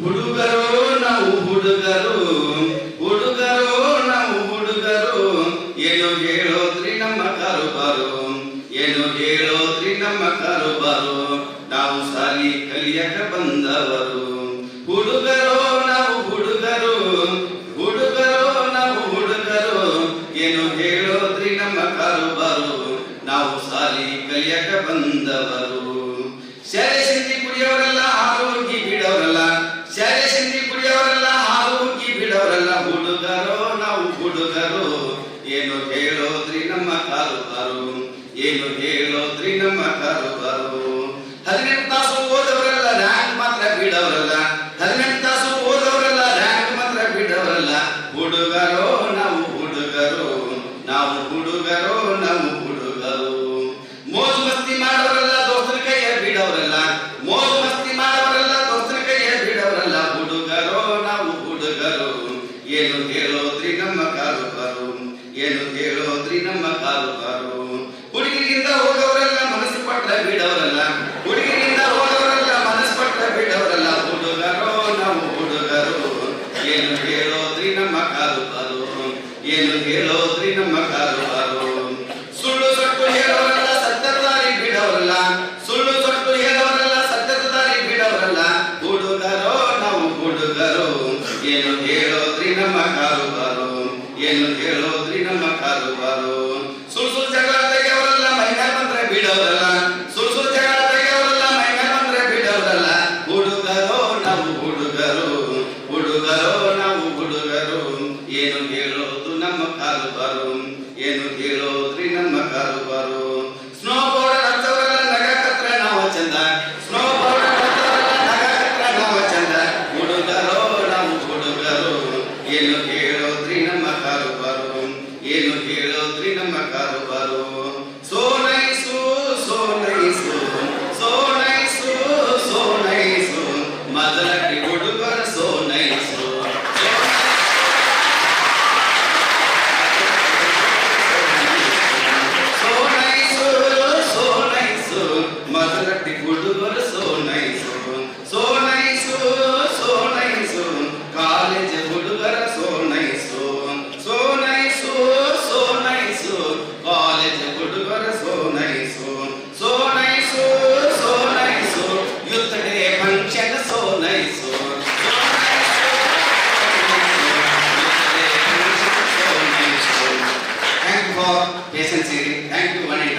ಹುಡುಗರು ನಾವು ಹುಡುಗರು ಹುಡುಗರು ನಾವು ಹುಡುಗರು. ಏನು ಹೇಳೋದ್ರಿ ನಮ್ಮ ಕಾರುಬಾರು, ಏನು ಹೇಳೋದ್ರಿ ನಮ್ಮ ಕಾರುಬಾರು. ನಾವು ಸಾಲಿ ಕಲಿಯಕ ಬಂದವರು. ಹುಡುಗರು ನಾವು ಹುಡುಗರು ಹುಡುಗರು ನಾವು ಹುಡುಗರು. ಏನು ಹೇಳೋದ್ರಿ ನಮ್ಮ ಕಾರುಬಾರು. ನಾವು ಸಾಲಿ ಕಲಿಯಕ ಬಂದವರು. ಶಾಲೆ ಸಿಂಧಿ ಹುಡುಗರು ಏನು ಹೇಳೋದ್ರಿ ನಮ್ಮ ಕಾರುಬಾರು? ಏನು ಹೇಳೋದ್ರಿ ನಮ್ಮ ಕಾರುಬಾರು? ಹದಿನೆಂಟು ತಾಸು ಓದವರೆಲ್ಲ ರ್ಯಾಂಕ್ ಮಾತ್ರ ಬೀಡವರಲ್ಲ ಹದಿನೆಂಟು ತಾಸು ಓದವರೆಲ್ಲ ರ್ಯಾಂಕ್ ಮಾತ್ರ ಬೀಡವರಲ್ಲ ಹುಡುಗರು ನಾವು ಹುಡುಗರು. ನಾವು ಹುಡುಗರು ನಾವು ಏನು ಹೇಳೋದ್ರಿ ನಮ್ಮ ಕಾರುಬಾರು ಏನು ಕೇಳೋದ್ರಿ ನಮ್ಮ ಕಾರುಬಾರು ಹುಡುಗಿರಿಂದ ಹೋಗೋರೆಲ್ಲ ಮನಸ್ಸು ಪಟ್ಟ ಬಿಡೋರಲ್ಲ. ಹುಡುಗಿಯಿಂದ ಹೋಗೋರೆಲ್ಲ ಮನಸ್ಸು ಪಟ್ಟ ಬಿಡೋರಲ್ಲ. ಹುಡುಗರು, ನಾವು ಹುಡುಗರು. ಏನು ಕೇಳೋದ್ರಿ ನಮ್ಮ ಕಾರುಬಾರು ಏನು ಕೇಳೋದ್ರಿ ನಮ್ಮ ಹೇಳೋದ್ರಿ ನಮ್ಮ ಕಾರುಬಾರು ಏನು ಹೇಳೋದ್ರಿ ನಮ್ಮ ಕಾರುಬಾರು ಸುಳ್ ಸುಳ್ ಜಗಳ ತೆಗೆಯವರೆಲ್ಲ ಮೈಮೇಲೆ ಬಂದ್ರೆ ಬಿಡೋದಲ್ಲ ಸುಳ್ ಸುಳ್ ಜಗಳ ತೆಗೆಯವರೆಲ್ಲ ಮೈಮೇಲೆ ಬಂದ್ರೆ ಬಿಡೋದಲ್ಲ ಹುಡುಗರು ನಾವು ಹುಡುಗರು. ಹುಡುಗರು ನಾವು ಹುಡುಗರು. ಏನು ಹೇಳೋದು ನಮ್ಮ ಕಾರುಬಾರು ಏನು ಹೇಳೋದ್ರಿ ನಮ್ಮ ಕಾರುಬಾರು ಸ್ನೋ ಬೋರ್ಡ್ ಹತ್ತವರೆಲ್ಲ ನಗಕತ್ರ ನಾವು ಚಂದ y el, for. Thank you, Vanessa.